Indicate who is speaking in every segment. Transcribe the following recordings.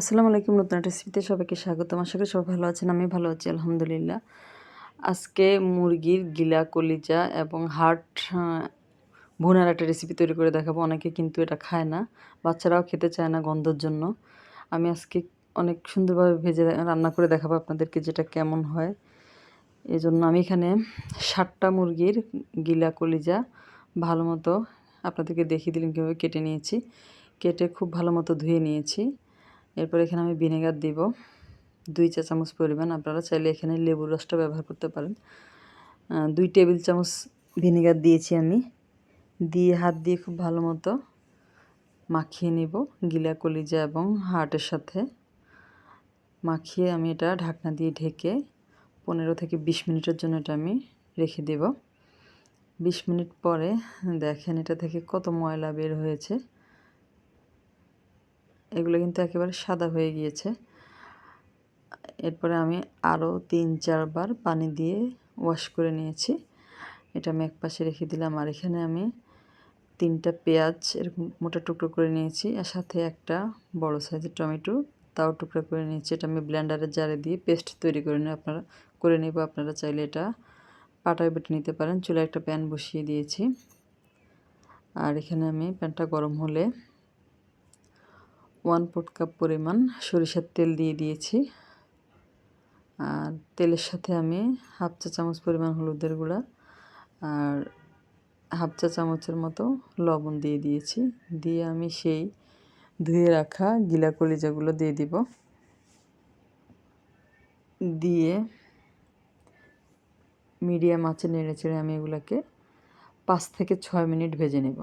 Speaker 1: আসসালামু আলাইকুম, নতুন রেসিপিতে সবাইকে স্বাগত আশা করি সবাই ভালো আছেন, আমি ভালো আছি, আলহামদুলিল্লাহ। আজকে মুরগির গিলা, কলিজা এবং হার্ট ভুনার একটা রেসিপি তৈরি করে দেখাবো। অনেকে কিন্তু এটা খায় না, বাচ্চারাও খেতে চায় না গন্ধর জন্য। আমি আজকে অনেক সুন্দরভাবে ভেজে রান্না করে দেখাবো আপনাদেরকে যেটা কেমন হয়। এই জন্য আমি এখানে ষাটটা মুরগির গিলা, কলিজা ভালো মতো আপনাদেরকে দেখিয়ে দিলাম কীভাবে কেটে নিয়েছি। কেটে খুব ভালো মতো ধুয়ে নিয়েছি। এরপর এখানে আমি ভিনেগার দিব। দুই চা চামচ পরিমাণ আপনারা চাইলে এখানে লেবুর রসটা ব্যবহার করতে পারেন। দুই টেবিল চামচ ভিনেগার দিয়েছি আমি। দিয়ে হাত দিয়ে খুব ভালো মতো মাখিয়ে নিব গিলা কলিজা এবং হার্টের সাথে। মাখিয়ে আমি এটা ঢাকনা দিয়ে ঢেকে পনেরো থেকে বিশ মিনিটের জন্য এটা আমি রেখে দেব। বিশ মিনিট পরে দেখেন এটা থেকে কত ময়লা বের হয়েছে। এগুলো কিন্তু একেবারে সাদা হয়ে গিয়েছে। এরপরে আমি আরও তিন, চারবার পানি দিয়ে ওয়াশ করে নিয়েছি। এটা আমি এক পাশে রেখে দিলাম। আর এখানে আমি তিনটা পেঁয়াজ এরকম মোটা টুকরো করে নিয়েছি আর সাথে একটা বড় সাইজের টমেটো তাও টুকরো করে নিয়েছি। এটা আমি ব্লেন্ডারের জারে দিয়ে পেস্ট তৈরি করে নিই আপনারা, করে নেব। আপনারা চাইলে এটা পাটায় বেটে নিতে পারেন। চুলে একটা প্যান বসিয়ে দিয়েছি। আর এখানে আমি প্যানটা গরম হলে ওয়ান ফোর্থ কাপ পরিমাণ সরিষার তেল দিয়ে দিয়েছি। আর তেলের সাথে আমি হাফ চা চামচ পরিমাণ হলুদের গুঁড়া আর হাফ চা চামচের মতো লবণ দিয়ে দিয়েছি। দিয়ে আমি সেই ধুয়ে রাখা গিলা কলিজাগুলো দিয়ে দিব। দিয়ে মিডিয়াম আঁচে নেড়ে চেড়ে আমি এগুলোকে পাঁচ থেকে ছয় মিনিট ভেজে নেব।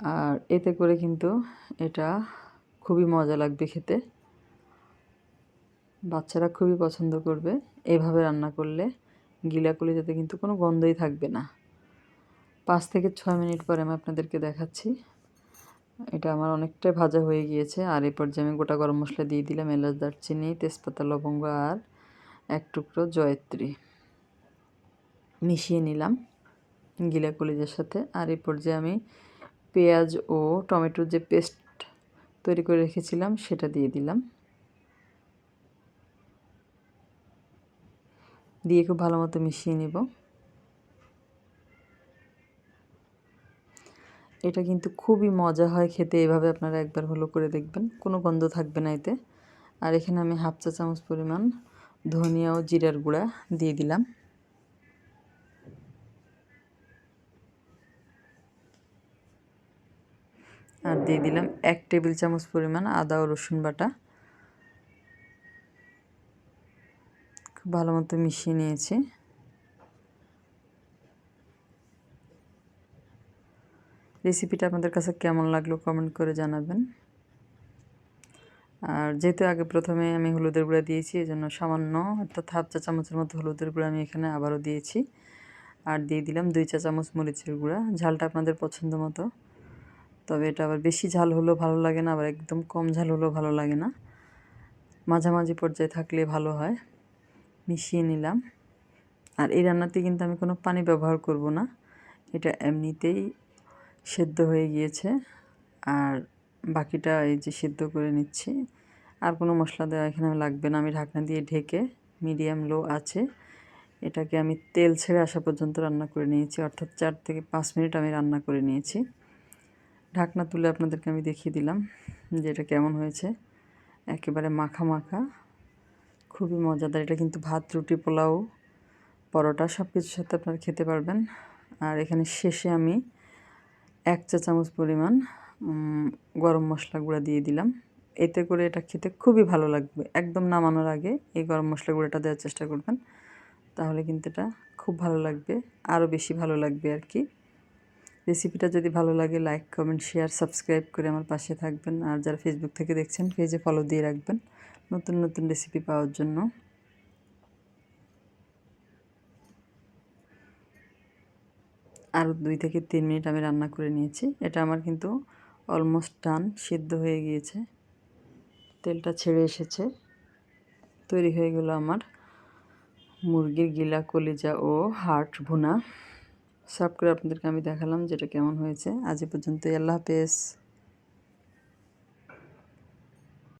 Speaker 1: আর এতে করে কিন্তু এটা খুবই মজা লাগবে খেতে। বাচ্চারা খুবই পছন্দ করবে। এভাবে রান্না করলে গিলা যাতে কিন্তু কোনো গন্ধই থাকবে না। পাঁচ থেকে ছয় মিনিট পরে আমি আপনাদেরকে দেখাচ্ছি। এটা আমার অনেকটাই ভাজা হয়ে গিয়েছে। আর এই পর্যায়ে আমি গোটা গরম মশলা দিয়ে দিলাম এলাচ, দারচিনি, তেজপাতা, লবঙ্গ আর এক টুকরো জয়ত্রী। মিশিয়ে নিলাম গিলা কলিজের সাথে। আর এই পর্যায়ে আমি পেঁয়াজ ও টমেটোর যে পেস্ট তৈরি করে রেখেছিলাম, সেটা দিয়ে দিলাম। দিয়ে খুব ভালো মতো মিশিয়ে নেব। এটা কিন্তু খুবই মজা হয় খেতে, এভাবে আপনারা একবার হলো করে দেখবেন। কোনো গন্ধ থাকবে না এতে। আর এখানে আমি হাফ চা চামচ পরিমাণ ধনিয়া ও জিরার গুঁড়া দিয়ে দিলাম। আর দিয়ে দিলাম এক টেবিল চামচ পরিমাণ আদা ও রসুন বাটা। খুব ভালো মতো মিশিয়ে নিয়েছি। রেসিপিটা আপনাদের কাছে কেমন লাগল কমেন্ট করে জানাবেন। আর যেহেতু আগে প্রথমে আমি হলুদের গুঁড়া দিয়েছি এই জন্য সামান্য অর্থাৎ হাফ চা চামচের মতো হলুদের গুঁড়া আমি এখানে আবারও দিয়েছি। আর দিয়ে দিলাম দুই চা চামচ মরিচের গুঁড়া। ঝালটা আপনাদের পছন্দ মতো। তবে এটা আবার বেশি ঝাল হলেও ভালো লাগে না, আবার একদম কম ঝাল হলেও ভালো লাগে না। মাঝামাঝি পর্যায়ে থাকলে ভালো হয়। মিশিয়ে নিলাম। আর এই রান্নাতে কিন্তু আমি কোনো পানি ব্যবহার করব না। এটা এমনিতেই সেদ্ধ হয়ে গিয়েছে। আর বাকিটা এই যে সেদ্ধ করে নিচ্ছি। আর কোনো মশলা দেওয়া এখানে লাগবে না। আমি ঢাকনা দিয়ে ঢেকে মিডিয়াম লো আছে। এটাকে আমি তেল ছেড়ে আসা পর্যন্ত রান্না করে নিয়েছি। অর্থাৎ চার থেকে পাঁচ মিনিট আমি রান্না করে নিয়েছি। ঢাকনা তুলে আপনাদেরকে আমি দেখিয়ে দিলাম যে এটা কেমন হয়েছে। একেবারে মাখা মাখা, খুবই মজাদার। এটা কিন্তু ভাত, রুটি, পোলাও, পরোটা সব কিছুর সাথে আপনারা খেতে পারবেন। আর এখানে শেষে আমি এক চা চামচ পরিমাণ গরম মশলা গুঁড়া দিয়ে দিলাম। এতে করে এটা খেতে খুবই ভালো লাগবে। একদম নামানোর আগে এই গরম মশলা গুঁড়োটা দেওয়ার চেষ্টা করবেন, তাহলে কিন্তু এটা খুব ভালো লাগবে, আরও বেশি ভালো লাগবে আর কি। রেসিপিটা যদি ভালো লাগে লাইক কমেন্ট শেয়ার সাবস্ক্রাইব করে আমার পাশে থাকবেন। আর যারা ফেসবুক থেকে দেখছেন পেজে ফলো দিয়ে রাখবেন নতুন নতুন রেসিপি পাওয়ার জন্য। আরও দুই থেকে তিন মিনিট আমি রান্না করে নিয়েছি। এটা আমার কিন্তু অলমোস্ট ডান সিদ্ধ হয়ে গিয়েছে। তেলটা ছেড়ে এসেছে। তৈরি হয়ে গেল আমার মুরগির গিলা, কলিজা ও হার্ট ভুনা। সার্ভ করে আপনাদেরকে আমি দেখালাম যেটা কেমন হয়েছে। আজ পর্যন্ত আল্লাহ হাফেজ।